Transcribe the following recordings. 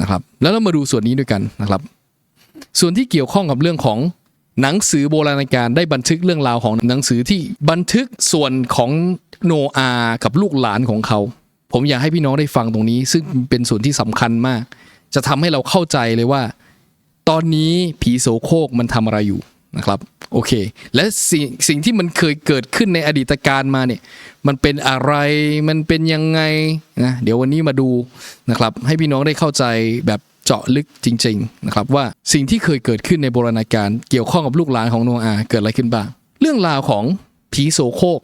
นะครับ แล้วเรามาดูส่วนนี้ด้วยกันนะครับ ส่วนที่เกี่ยวข้องกับเรื่องของหนังสือโบราณการได้บันทึกเรื่องราวของหนังสือที่บันทึกส่วนของโนอาห์กับลูกหลานของเขา ผมอยากให้พี่น้องได้ฟังตรงนี้ ซึ่งเป็นส่วนที่สำคัญมาก จะทำให้เราเข้าใจเลยว่า ตอนนี้ผีโสโครกมันทำอะไรอยู่ นะครับโอเค และสิ่งสิ่งที่มันเคยเกิดขึ้นในอดีตการมาเนี่ยมันเป็นอะไรมันเป็นยังไงนะเดี๋ยววันนี้มาดูนะครับ ให้พี่น้องได้เข้าใจแบบเจาะลึกจริง ๆ นะครับ ว่าสิ่งที่เคยเกิดขึ้นในโบราณกาลเกี่ยวข้องกับลูกหลานของโนอาห์เกิดอะไรขึ้นบ้างเรื่องราวของผีโสโครก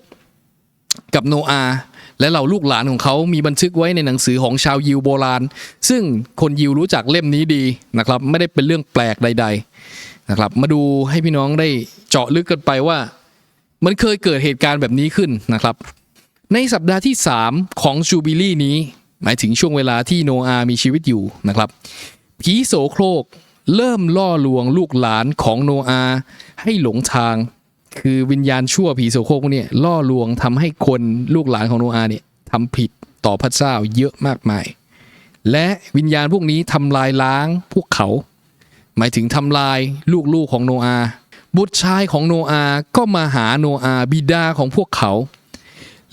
กับโนอาห์และเหล่าลูกหลานของเขามีบันทึกไว้ในหนังสือของชาวยิวโบราณ ซึ่งคนยิวรู้จักเล่มนี้ดีนะครับ ไม่ได้เป็นเรื่องแปลกใด ๆ นะครับ มาดูให้พี่น้องได้เจาะลึกกันไปว่า มันเคยเกิดเหตุการณ์แบบนี้ขึ้นนะครับ ในสัปดาห์ที่ 3 ของจูบิลี่นี้ หมายถึงช่วงเวลาที่โนอาห์มีชีวิตอยู่นะครับผีโสโครกเริ่มล่อลวงลูกหลานของโนอาห์ให้หลงทาง คือวิญญาณชั่วผีโสโครกพวกเนี่ยล่อลวงทำให้คนลูกหลานของโนอาห์เนี่ยทำผิดต่อพระเจ้าเยอะมากมาย และวิญญาณพวกนี้ทำลายล้างพวกเขา หมายถึงทำลายลูกๆของโนอาบุตรชายของโนอาก็มาหาโนอาบิดาของพวกเขา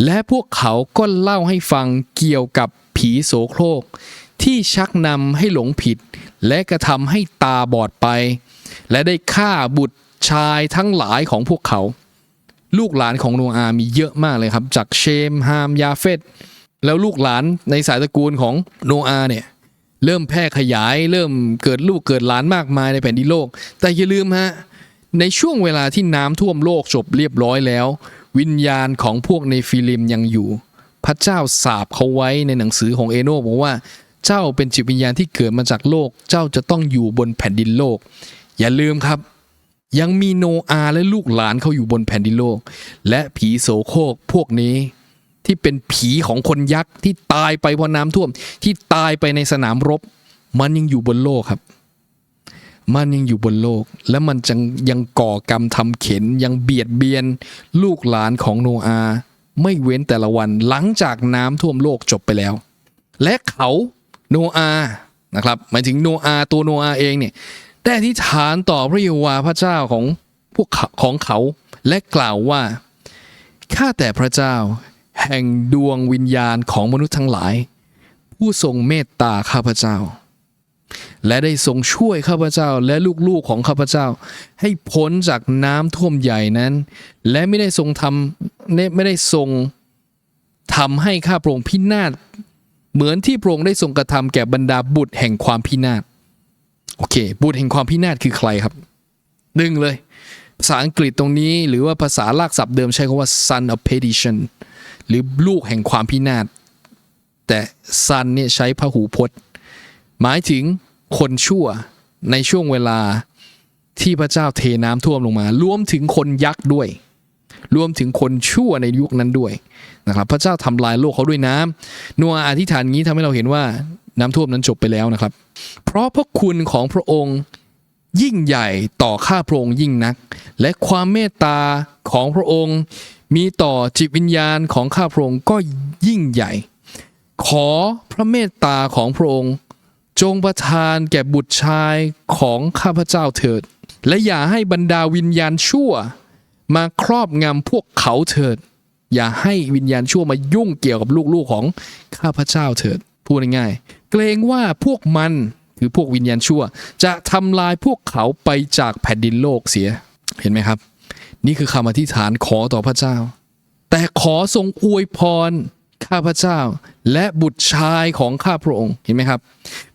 และพวกเขาก็เล่าให้ฟังเกี่ยวกับผีโสโครก ที่ชักนำให้หลงผิด และกระทำให้ตาบอดไป และได้ฆ่าบุตรชายทั้งหลายของพวกเขา ลูกหลานของโนอามีเยอะมากเลยครับ จากเชมฮามยาเฟตแล้วลูกหลานในสายตระกูลของโนอาเนี่ย เริ่มแพร่ขยาย เริ่มเกิดลูกเกิดหลานมากมายในแผ่นดินโลก แต่อย่าลืมฮะในช่วงเวลาที่น้ำท่วมโลกจบเรียบร้อยแล้ว วิญญาณของพวกในฟิลิมยังอยู่ พระเจ้าสาบเขาไว้ในหนังสือของเอโนบอกว่าเจ้าเป็นจิตวิญญาณที่เกิดมาจากโลก เจ้าจะต้องอยู่บนแผ่นดินโลก อย่าลืมครับ ยังมีโนอาและลูกหลานเขาอยู่บนแผ่นดินโลก และผีโสโครกพวกนี้ ที่เป็นผีของคนยักษ์ที่ตายไปเพราะน้ำท่วม ที่ตายไปในสนามรบ มันยังอยู่บนโลกครับ มันยังอยู่บนโลก และมันจังยังก่อกรรมทำเข็นยังเบียดเบียน ลูกหลานของโนอาห์ไม่เว้นแต่ละวันหลังจากน้ำท่วมโลกจบไปแล้ว และเขาโนอาห์นะครับหมายถึงโนอาห์ตัวโนอาห์เองเนี่ยได้อธิษฐานต่อพระเยโฮวาห์พระเจ้าของพวกของเขาและกล่าวว่าข้าแต่พระเจ้า แห่งดวงวิญญาณของมนุษย์ทั้งหลาย ผู้ทรงเมตตาข้าพเจ้า และได้ทรงช่วยข้าพเจ้าและลูกๆของข้าพเจ้า ให้พ้นจากน้ำท่วมใหญ่นั้น และไม่ได้ทรงทำไม่ไม่ได้ทรงทำให้ข้าพระองค์พินาศเหมือนที่พระองค์ได้ทรงกระทำแก่บรรดาบุตรแห่งความพินาศโอเค บุตรแห่งความพินาศคือใครครับหนึ่งเลย ภาษาอังกฤษตรงนี้หรือว่าภาษาลากศัพท์เดิมใช้คำว่า son of perdition หรือลูกแห่งความพินาศแต่ son เนี่ยใช้พหูพจน์ หมายถึงคนชั่วในช่วงเวลาที่พระเจ้าเทน้ำท่วมลงมา รวมถึงคนยักษ์ด้วย รวมถึงคนชั่วในยุคนั้นด้วยนะครับ พระเจ้าทำลายโลกเขาด้วยน้ำนัวอธิษฐานงี้ทำให้เราเห็นว่าน้ำท่วมนั้นจบไปแล้วนะครับ เพราะพระคุณของพระองค์ยิ่งใหญ่ต่อข้าพระองค์ยิ่งนัก และความเมตตาของพระองค์ มีต่อจิตวิญญาณของข้าพระองค์ก็ยิ่งใหญ่ ขอพระเมตตาของพระองค์ จงประทานแก่บุตรชายของข้าพเจ้าเถิด และอย่าให้บรรดาวิญญาณชั่ว มาครอบงำพวกเขาเถิด อย่าให้วิญญาณชั่วมายุ่งเกี่ยวกับลูกๆของข้าพเจ้าเถิด พูดง่ายๆเกรงว่าพวกมันคือพวกวิญญาณชั่ว จะทำลายพวกเขาไปจากแผ่นดินโลกเสียเห็นไหมครับ นี่คือคำอธิษฐานขอต่อพระเจ้า แต่ขอทรงอวยพรข้าพระเจ้า และบุตรชายของข้าพระองค์เห็นไหมครับ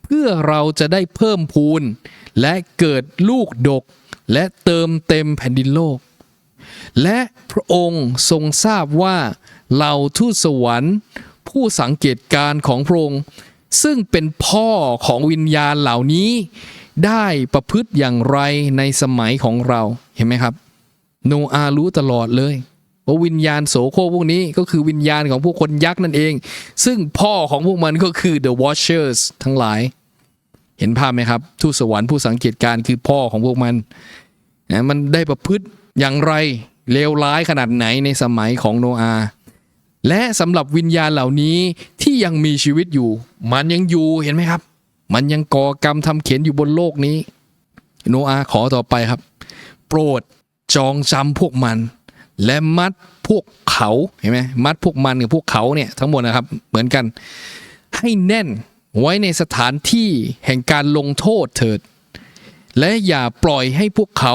เพื่อเราจะได้เพิ่มพูนและเกิดลูกดกและเติมเต็มแผ่นดินโลก และพระองค์ทรงทราบว่าเหล่าทูตสวรรค์ผู้สังเกตการณ์ของพระองค์ ซึ่งเป็นพ่อของวิญญาณเหล่านี้ ได้ประพฤติอย่างไรในสมัยของเราเห็นไหมครับ โนอารู้ตลอดเลยว่าวิญญาณโสโครพวกนี้ก็คือวิญญาณของพวกคนยักษ์นั่นเอง ซึ่งพ่อของพวกมันก็คือ The Watchers ทั้งหลาย เห็นภาพไหมครับ ทูตสวรรค์ผู้สังเกตการ์คือพ่อของพวกมันนะมันได้ประพฤติอย่างไรเลวร้ายขนาดไหนในสมัยของโนอาและสำหรับวิญญาณเหล่านี้ที่ยังมีชีวิตอยู่ มันยังอยู่เห็นไหมครับ มันยังก่อกรรมทำเขียนอยู่บนโลกนี้ โนอาขอต่อไปครับ โปรด จองจำพวกมัน และมัดพวกเขาเห็นไหมมัดพวกมันกับพวกเขาเนี่ยทั้งหมดนะครับเหมือนกัน ให้แน่นไว้ในสถานที่แห่งการลงโทษเถิด และอย่าปล่อยให้พวกเขา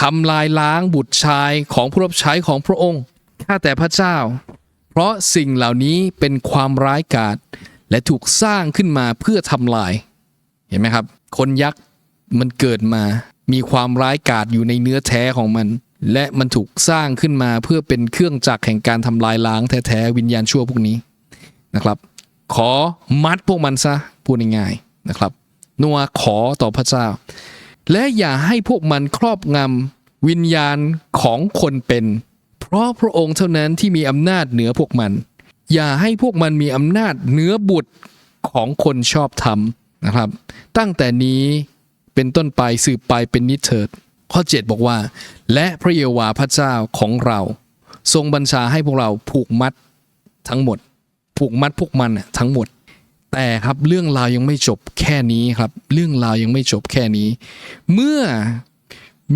ทำลายล้างบุตรชายของผู้รับใช้ของพระองค์ข้าแต่พระเจ้า เพราะสิ่งเหล่านี้เป็นความร้ายกาจและถูกสร้างขึ้นมาเพื่อทำลาย เห็นไหมครับ คนยักษ์มันเกิดมา มีความร้ายกาจอยู่ในเนื้อแท้ของมัน และมันถูกสร้างขึ้นมาเพื่อเป็นเครื่องจักรแห่งการทำลายล้างแท้ๆวิญญาณชั่วพวกนี้นะครับ ขอมัดพวกมันซะพูดง่ายๆนะครับนัวขอต่อพระเจ้า และอย่าให้พวกมันครอบงำวิญญาณของคนเป็น เพราะพระองค์เท่านั้นที่มีอำนาจเหนือพวกมัน อย่าให้พวกมันมีอำนาจเหนือบุตรของคนชอบธรรมนะครับ ตั้งแต่นี้ เป็นต้นไปสืบไปเป็นนิเถิด ข้อ 7 บอกว่า และพระเยโฮวาพระเจ้าของเรา ทรงบัญชาให้พวกเราผูกมัดทั้งหมด ผูกมัดพวกมันทั้งหมด แต่ครับเรื่องราวยังไม่จบแค่นี้ครับ เรื่องราวยังไม่จบแค่นี้ เมื่อ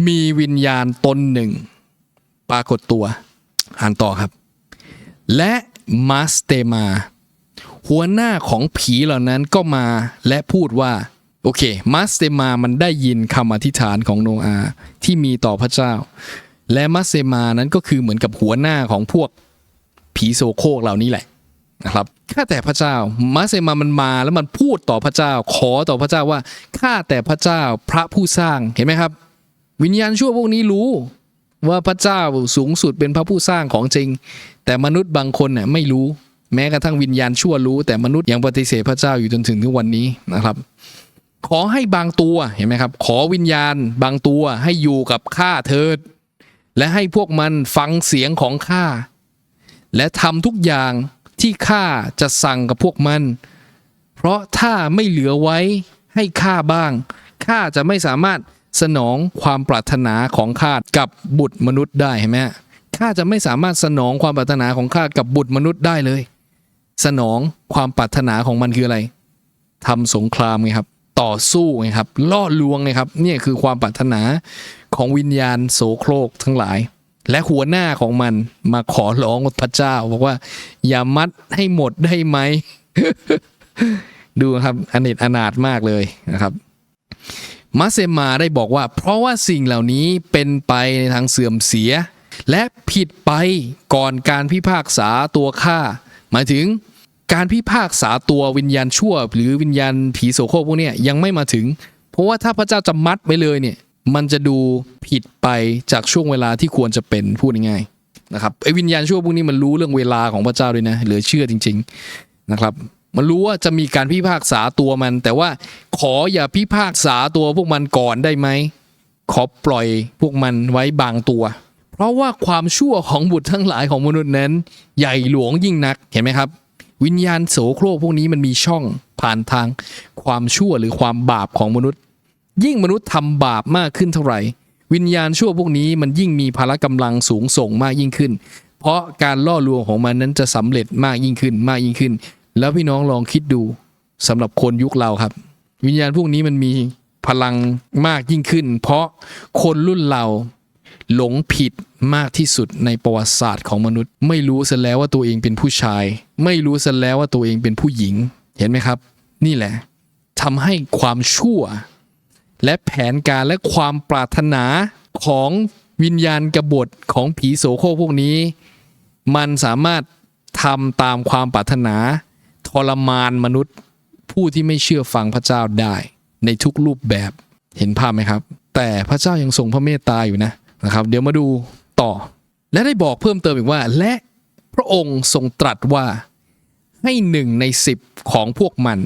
มีวิญญาณตนหนึ่ง ปรากฏตัว อ่านต่อครับ และมาสเตมา หัวหน้าของผีเหล่านั้นก็มาและพูดว่า โอเคมาสเตมามันได้ยินคำอธิษฐานของโนอาห์ที่มีต่อพระเจ้า และมาสเตมานั้นก็คือเหมือนกับหัวหน้าของพวกผีโซโคกเหล่านี้แหละนะครับข้าแต่พระเจ้ามาสเตมามันมาแล้วมันพูดต่อพระเจ้า ขอต่อพระเจ้าว่าข้าแต่พระเจ้าพระผู้สร้างเห็นไหมครับ วิญญาณชั่วพวกนี้รู้ ว่าพระเจ้าสูงสุดเป็นพระผู้สร้างของจริง แต่มนุษย์บางคนเนี่ยไม่รู้ แม้กระทั่งวิญญาณชั่วรู้ แต่มนุษย์ยังปฏิเสธพระเจ้าอยู่จนถึงทุกวันนี้นะครับ ขอให้บางตัวเห็นไหมครับ ขอวิญญาณบางตัวให้อยู่กับข้าเถิด และให้พวกมันฟังเสียงของข้าและทำทุกอย่างที่ข้าจะสั่งกับพวกมัน เพราะถ้าไม่เหลือไว้ให้ข้าบ้างข้าจะไม่สามารถสนองความปรารถนาของข้ากับบุตรมนุษย์ได้เห็นไหมข้าจะไม่สามารถสนองความปรารถนาของข้ากับบุตรมนุษย์ได้เลย สนองความปรารถนาของมันคืออะไรทำสงครามไงครับ ต่อสู้ไงครับล่อลวงไงครับเนี่ยคือความปรารถนาของวิญญาณโสโครกทั้งหลาย และหัวหน้าของมันมาขอร้องพระเจ้า บอกว่า อย่ามัดให้หมดได้ไหม ดูครับอเนจอนาถมากเลยนะครับมัสเซมาได้บอกว่า เพราะว่าสิ่งเหล่านี้เป็นไปในทางเสื่อมเสีย และผิดไปก่อนการพิพากษาตัวข้าหมายถึง การพิพากษาตัววิญญาณชั่ว หรือวิญญาณผีโสโครกพวกนี้ยยังไม่มาถึง เพราะว่าถ้าพระเจ้าจะมัดไปเลยเนี่ยมันจะดูผิดไปจากช่วงเวลาที่ควรจะเป็นพูดง่ายๆนะครับไอ้วิญญาณชั่วพวกนี้มันรู้เรื่องเวลาของพระเจ้าด้วยนะเหลือเชื่อจริง ๆนะครับ มันรู้ว่าจะมีการพิพากษาตัวมัน แต่ว่าขออย่าพิพากษาตัวพวกมันก่อนได้ไหมขอปล่อยพวกมันไว้บางตัว เพราะว่าความชั่วของบุตรทั้งหลายของมนุษย์นั้น ใหญ่หลวงยิ่งนักเห็นไหมครับ วิญญาณโสโครกพวกนี้มันมีช่องผ่านทางความชั่วหรือความบาปของมนุษย์ ยิ่งมนุษย์ทำบาปมากขึ้นเท่าไหร่ วิญญาณชั่วพวกนี้มันยิ่งมีพละกำลังสูงส่งมากยิ่งขึ้น เพราะการล่อลวงของมันนั้นจะสำเร็จมากยิ่งขึ้นมากยิ่งขึ้น แล้วพี่น้องลองคิดดูสำหรับคนยุคเราครับ วิญญาณพวกนี้มันมีพลังมากยิ่งขึ้น เพราะคนรุ่นเรา หลงผิดมากที่สุดในประวัติศาสตร์ของมนุษย์ ไม่รู้ซะแล้วว่าตัวเองเป็นผู้ชาย ไม่รู้ซะแล้วว่าตัวเองเป็นผู้หญิง เห็นไหมครับ นี่แหละทำให้ความชั่ว และแผนการและความปรารถนาของวิญญาณกบฏของผีโสโครกพวกนี้ มันสามารถทำตามความปรารถนาทรมานมนุษย์ ผู้ที่ไม่เชื่อฟังพระเจ้าได้ ในทุกรูปแบบเห็นภาพไหมครับ แต่พระเจ้ายังทรงพระเมตตาอยู่นะ นะครับ เดี๋ยวมาดูต่อ และได้บอกเพิ่มเติมอีกว่า และพระองค์ทรงตรัสว่าให้หนึ่งในสิบของพวกมัน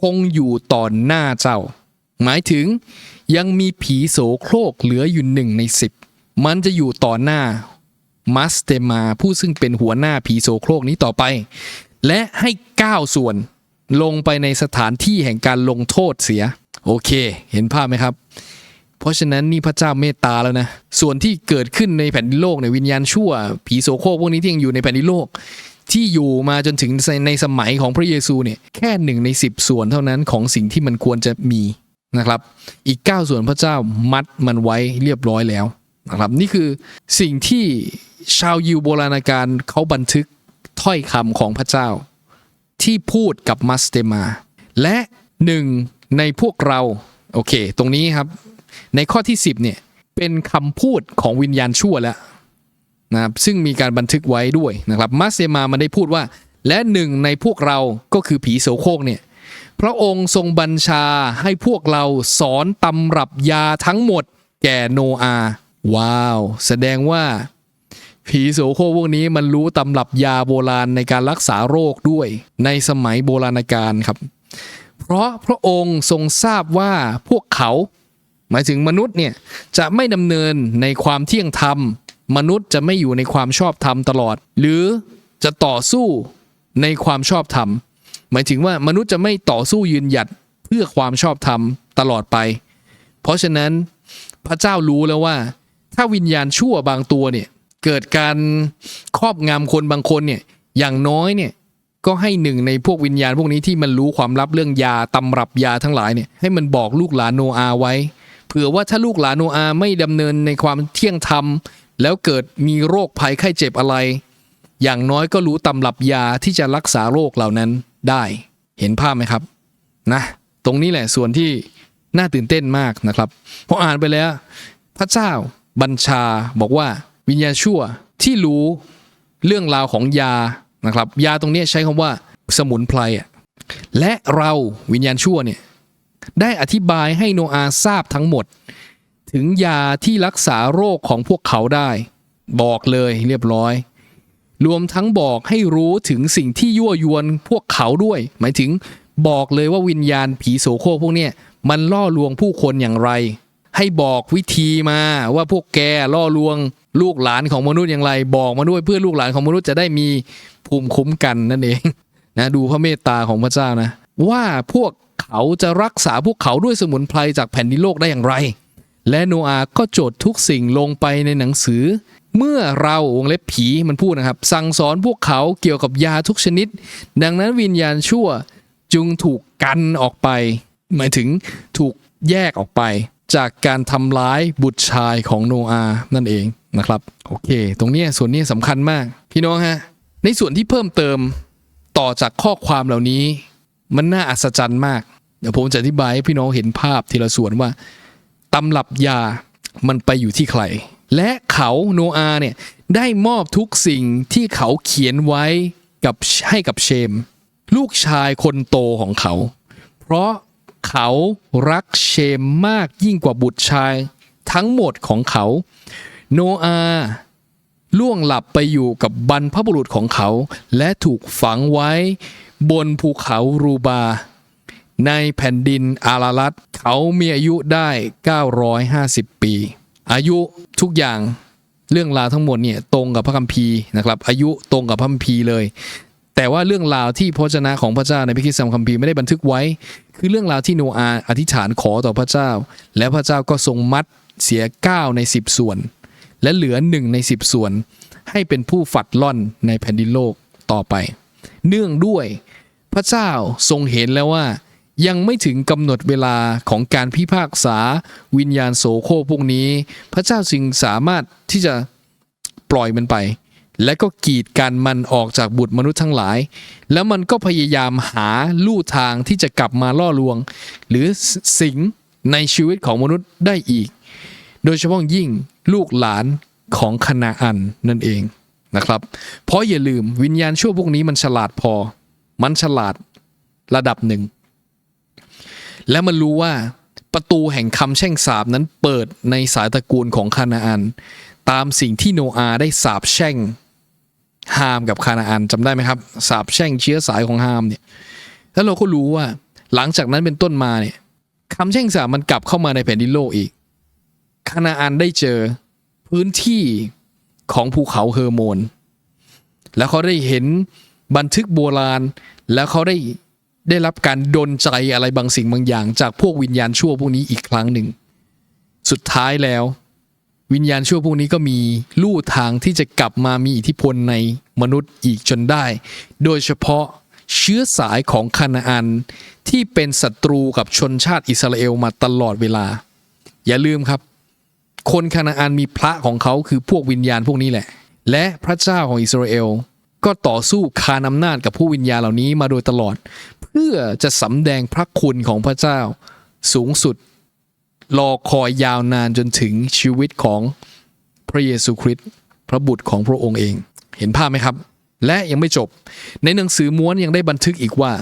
คงอยู่ต่อหน้าเจ้า หมายถึงยังมีผีโสโครกเหลืออยู่หนึ่งในสิบมันจะอยู่ต่อหน้ามัสเตมาผู้ซึ่งเป็นหัวหน้าผีโสโครกนี้ต่อไป และให้ก้าวส่วนลงไปในสถานที่แห่งการลงโทษเสีย โอเค เห็นภาพไหมครับ เพราะฉะนั้นนี่พระเจ้าเมตตาแล้วนะ ส่วนที่เกิดขึ้นในแผ่นดินโลกในยวิญญาณชั่ว ผีโสโครกพวกนี้ที่ยังอยู่ในแผ่นดินโลก ที่อยู่มาจนถึงในสมัยของพระเยซูเนี่ยแค่หนึ่งในสิบส่วนเท่านั้นของสิ่งที่มันควรจะมีนะครับ อีก 9 ส่วนพระเจ้ามัดมันไว้เรียบร้อยแล้วนะครับนี่คือสิ่งที่ชาวยิวโบราณกาลเขาบันทึกถ้อยคำของพระเจ้า ที่พูดกับมัสเตมา และหนึ่งในพวกเรา โอเค ตรงนี้ครับ ในข้อที่ 10เนี่ยเป็นคำพูดของวิญญาณชั่วแล้วนะครับซึ่งมีการบันทึกไว้ด้วยนะครับมัสเตมามันได้พูดว่า และหนึ่งในพวกเราก็คือผีโสโครกเนี่ยพระองค์ทรงบัญชาให้พวกเราสอนตำรับยาทั้งหมดแก่โนอาห์ว้าว แสดงว่า ผีโสโครกพวกนี้มันรู้ตำรับยาโบราณในการรักษาโรคด้วยในสมัยโบราณกาลครับ เพราะพระองค์ทรงทราบว่าพวกเขา หมายถึงมนุษย์เนี่ยจะไม่ดำเนินในความเที่ยงธรรม มนุษย์จะไม่อยู่ในความชอบธรรมตลอด หรือจะต่อสู้ในความชอบธรรม หมายถึงว่ามนุษย์จะไม่ต่อสู้ยืนหยัดเพื่อความชอบธรรมตลอดไป เพราะฉะนั้นพระเจ้ารู้แล้วว่า ถ้าวิญญาณชั่วบางตัวเนี่ยเกิดการครอบงำคนบางคนเนี่ยอย่างน้อยเนี่ยก็ให้หนึ่งในพวกวิญญาณพวกนี้ที่มันรู้ความลับเรื่องยาตำรับยาทั้งหลายเนี่ยให้มันบอกลูกหลานโนอาห์ไว้ ผื่อว่าถ้าลูกหลานโนอาไม่ดำเนินในความเที่ยงธรรม แล้วเกิดมีโรคภัยไข้เจ็บอะไร อย่างน้อยก็รู้ตำรับยาที่จะรักษาโรคเหล่านั้นได้เห็นภาพไหมครับนะตรงนี้แหละส่วนที่น่าตื่นเต้นมากนะครับพออ่านไปแล้ว พระเจ้าบัญชาบอกว่าวิญญาณชั่วที่รู้เรื่องราวของยานะครับ ยาตรงนี้ใช้คำว่าสมุนไพรและเราวิญญาณชั่วเนี่ย ได้อธิบายให้โนอาทราบทั้งหมด ถึงยาที่รักษาโรคของพวกเขาได้ บอกเลยเรียบร้อย รวมทั้งบอกให้รู้ถึงสิ่งที่ยั่วยวนพวกเขาด้วย หมายถึงบอกเลยว่าวิญญาณผีโสโครกพวกเนี้ยมันล่อลวงผู้คนอย่างไร ให้บอกวิธีมาว่าพวกแกล่อลวงลูกหลานของมนุษย์อย่างไร บอกมาด้วยเพื่อลูกหลานของมนุษย์จะได้มีภูมิคุ้มกันนั่นเองนะดูพระเมตตาของพระเจ้านะ ว่าพวก เขาจะรักษาพวกเขาด้วยสมุนไพรจากแผ่นดินโลกได้อย่างไร และโนอาห์ก็จดทุกสิ่งลงไปในหนังสือ เมื่อเราวงเล็บผีมันพูดนะครับ สั่งสอนพวกเขาเกี่ยวกับยาทุกชนิด ดังนั้นวิญญาณชั่วจึงถูกกันออกไป หมายถึงถูกแยกออกไป จากการทำร้ายบุตรชายของโนอานั่นเองนะครับโอเค ตรงนี้ส่วนนี้สำคัญมาก พี่น้องฮะในส่วนที่เพิ่มเติมต่อจากข้อความเหล่านี้ มันน่าอัศจรรย์มาก เดี๋ยวผมจะอธิบายให้พี่น้องเห็นภาพทีละส่วนว่าตำรับยามันไปอยู่ที่ใคร และเขาโนอาห์เนี่ยได้มอบทุกสิ่งที่เขาเขียนไว้กับให้กับเชม ลูกชายคนโตของเขา เพราะเขารักเชมมากยิ่งกว่าบุตรชายทั้งหมดของเขา โนอาห์ล่วงหลับไปอยู่กับบรรพบุรุษของเขา และถูกฝังไว้บนภูเขารูบา ในแผ่นดินอารารัตเขามีอายุได้ 950 ปี อายุทุกอย่างเรื่องราวทั้งหมดเนี่ยตรงกับพระคัมภีร์นะครับ อายุตรงกับพระคัมภีร์เลย แต่ว่าเรื่องราวที่พระวจนะของพระเจ้าในพระคิดคัมภีร์ไม่ได้บันทึกไว้ คือเรื่องราวที่โนอาห์อธิษฐานขอต่อพระเจ้า และพระเจ้าก็ทรงมัดเสีย 9 ใน 10 ส่วน และเหลือ 1 ใน 10 ส่วน ให้เป็นผู้ฝัดล่อนในแผ่นดินโลกต่อไป เนื่องด้วยพระเจ้าทรงเห็นแล้วว่า ยังไม่ถึงกำหนดเวลาของการพิพากษาวิญญาณโสโครพวกนี้ พระเจ้าจึงสามารถที่จะปล่อยมันไป และก็กีดกันมันออกจากบุตรมนุษย์ทั้งหลาย แล้วมันก็พยายามหาลู่ทางที่จะกลับมาล่อลวง หรือสิงในชีวิตของมนุษย์ได้อีก โดยเฉพาะยิ่งลูกหลานของคณาอันนั่นเองนะครับ เพราะอย่าลืมวิญญาณชั่วพวกนี้มันฉลาดพอ มันฉลาดระดับหนึ่ง และมันรู้ว่าประตูแห่งคำแช่งสาบนั้นเปิดในสายตระกูลของคานาอัน ตามสิ่งที่โนอาห์ได้สาบแช่งฮามกับคานาอันจำได้ไหมครับสาบแช่งเชื้อสายของฮามเนี่ยแล้วเราก็รู้ว่าหลังจากนั้นเป็นต้นมาเนี่ยคำแช่งสาบมันกลับเข้ามาในแผ่นดินโลกอีกคานาอันได้เจอพื้นที่ของภูเขาเฮอร์โมน แล้วเขาได้เห็นบันทึกโบราณ แล้วเขาได้ ได้รับการดนใจอะไรบางสิ่งบางอย่าง จากพวกวิญญาณชั่วพวกนี้อีกครั้งหนึ่ง สุดท้ายแล้ว วิญญาณชั่วพวกนี้ก็มีลู่ทางที่จะกลับมามีอิทธิพลในมนุษย์อีกจนได้ โดยเฉพาะเชื้อสายของคานาอันที่เป็นศัตรูกับชนชาติอิสราเอลมาตลอดเวลา อย่าลืมครับ คนคานาอันมีพระของเขาคือพวกวิญญาณพวกนี้แหละ และพระเจ้าของอิสราเอล ก็ต่อสู้คานอำนาจกับผู้วิญญาณเหล่านี้มาโดยตลอด เพื่อจะสำแดงพระคุณของพระเจ้าสูงสุด รอคอยยาวนานจนถึงชีวิตของพระเยซูคริสต์พระบุตรของพระองค์เอง เห็นภาพไหมครับ และยังไม่จบ ในหนังสือม้วนยังได้บันทึกอีกว่า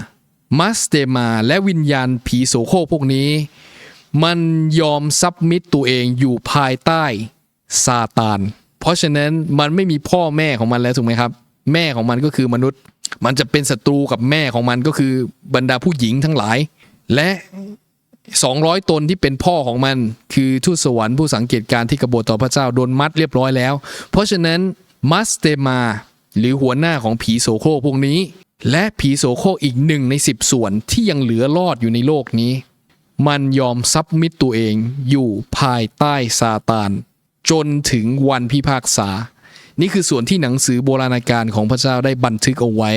มัสเตมาและวิญญาณผีโสโครกพวกนี้ มันยอมซับมิตตัวเองอยู่ภายใต้ซาตาน เพราะฉะนั้นมันไม่มีพ่อแม่ของมันแล้วถูกไหมครับ แม่ของมันก็คือมนุษย์ มันจะเป็นศัตรูกับแม่ของมันก็คือบรรดาผู้หญิงทั้งหลาย และ200 ตนที่เป็นพ่อของมันคือทูตสวรรค์ผู้สังเกตการณ์ที่กบฏต่อพระเจ้าโดนมัดเรียบร้อยแล้ว เพราะฉะนั้นมัสเตมา หรือหัวหน้าของผีโสโครพวกนี้ และผีโสโครอีกหนึ่งในสิบส่วนที่ยังเหลือรอดอยู่ในโลกนี้ มันยอมซับมิตตัวเองอยู่ภายใต้ซาตาน จนถึงวันพิพากษา นี่คือส่วนที่หนังสือโบราณกาลของพระเจ้าได้บันทึกเอาไว้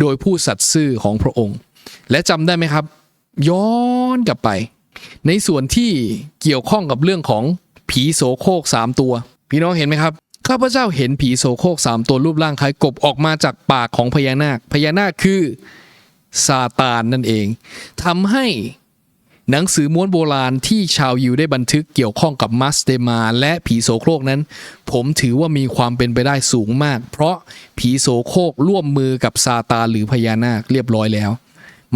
โดยผู้สัตย์ซื่อของพระองค์ และจำได้ไหมครับ ย้อนกลับไป ในส่วนที่เกี่ยวข้องกับเรื่องของผีโสโครกสามตัว พี่น้องเห็นไหมครับข้าพเจ้าเห็นผีโสโครกสามตัวรูปร่างคล้ายกบออกมาจากปากของพญานาค พญานาคคือซาตานนั่นเองทำให้ หนังสือม้วนโบราณที่ชาวยิวได้บันทึกเกี่ยวข้องกับมัสเตมา และผีโสโครกนั้น ผมถือว่ามีความเป็นไปได้สูงมาก เพราะผีโสโครกร่วมมือกับซาตานหรือพญานาคเรียบร้อยแล้ว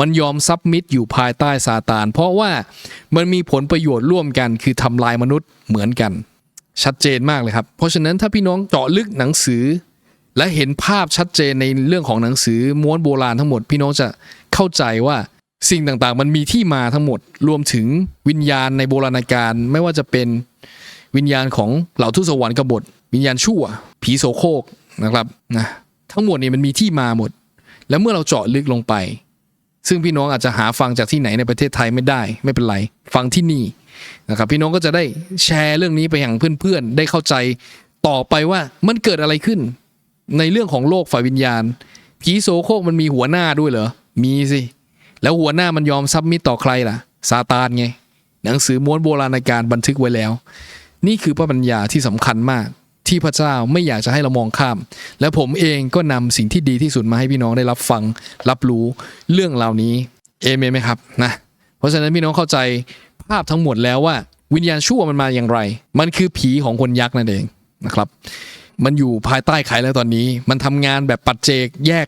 มันยอมซับมิดอยู่ภายใต้ซาตาน เพราะว่ามันมีผลประโยชน์ร่วมกัน คือทำลายมนุษย์เหมือนกัน ชัดเจนมากเลยครับ เพราะฉะนั้นถ้าพี่น้องเจาะลึกหนังสือ และเห็นภาพชัดเจนในเรื่องของหนังสือม้วนโบราณทั้งหมดพี่น้องจะเข้าใจว่า สิ่งต่างๆ มันมีที่มาทั้งหมด รวมถึงวิญญาณในโบราณกาลไม่ว่าจะเป็นวิญญาณของเหล่าทูตสวรรค์กบฏ วิญญาณชั่ว ผีโสโครกนะครับนะทั้งหมดนี่มันมีที่มาหมด แล้วเมื่อเราเจาะลึกลงไป ซึ่งพี่น้องอาจจะหาฟังจากที่ไหนในประเทศไทยไม่ได้ ไม่เป็นไร ฟังที่นี่นะครับ พี่น้องก็จะได้แชร์เรื่องนี้ไปยังเพื่อนๆ ได้เข้าใจต่อไปว่ามันเกิดอะไรขึ้น ในเรื่องของโลกฝ่ายวิญญาณผีโสโครกมันมีหัวหน้าด้วยเหรอมีสิ แล้วหัวหน้ามันยอมซับมิตต่อใครล่ะ ซาตานไง หนังสือม้วนโบราณการบันทึกไว้แล้ว นี่คือพระปัญญาที่สำคัญมาก ที่พระเจ้าไม่อยากจะให้เรามองข้าม และผมเองก็นำสิ่งที่ดีที่สุดมาให้พี่น้องได้รับฟัง รับรู้เรื่องเหล่านี้ เอเมนไหมครับนะ เพราะฉะนั้นพี่น้องเข้าใจภาพทั้งหมดแล้วว่า วิญญาณชั่วมันมาอย่างไร มันคือผีของคนยักษ์นั่นเองนะครับ มันอยู่ภายใต้ใครแล้วตอนนี้ มันทำงานแบบปัจเจกแยก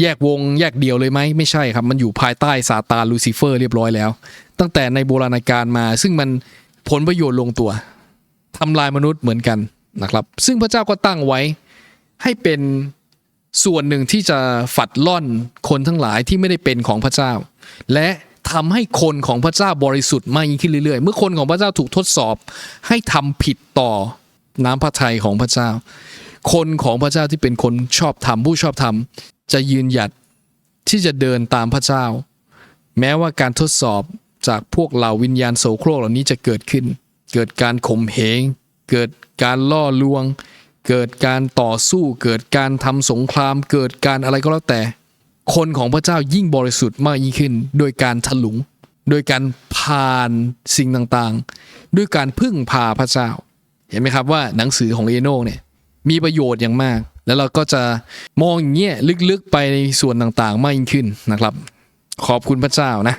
แยกวง แยกเดียวเลยไหมไม่ใช่ครับ มันอยู่ภายใต้ซาตานลูซิเฟอร์เรียบร้อยแล้ว ตั้งแต่ในโบราณกาลมา ซึ่งมันผลประโยชน์ลงตัวทำลายมนุษย์เหมือนกันนะครับ ซึ่งพระเจ้าก็ตั้งไว้ให้เป็นส่วนหนึ่งที่จะฝัดล่อนคนทั้งหลายที่ไม่ได้เป็นของพระเจ้า และทำให้คนของพระเจ้าบริสุทธิ์มากยิ่งขึ้นเรื่อยๆ เมื่อคนของพระเจ้าถูกทดสอบให้ทำผิดต่อ น้ำพระทัยของพระเจ้า คนของพระเจ้าที่เป็นคนชอบธรรมผู้ชอบธรรม จะยืนหยัดที่จะเดินตามพระเจ้า แม้ว่าการทดสอบจากพวกเหล่าวิญญาณโสโครกเหล่านี้จะเกิดขึ้น เกิดการข่มเหง เกิดการล่อลวง เกิดการต่อสู้ เกิดการทำสงคราม เกิดการอะไรก็แล้วแต่ คนของพระเจ้ายิ่งบริสุทธิ์มากยิ่งขึ้น โดยการถลุง โดยการผ่านสิ่งต่างๆ ด้วยการพึ่งพาพระเจ้า เห็นไหมครับว่าหนังสือของเอโนเนี่ยมีประโยชน์อย่างมาก แล้วเราก็จะมองอย่างเงี้ยลึกๆไปในส่วนต่างๆมากยิ่งขึ้นนะครับ ขอบคุณพระเจ้านะ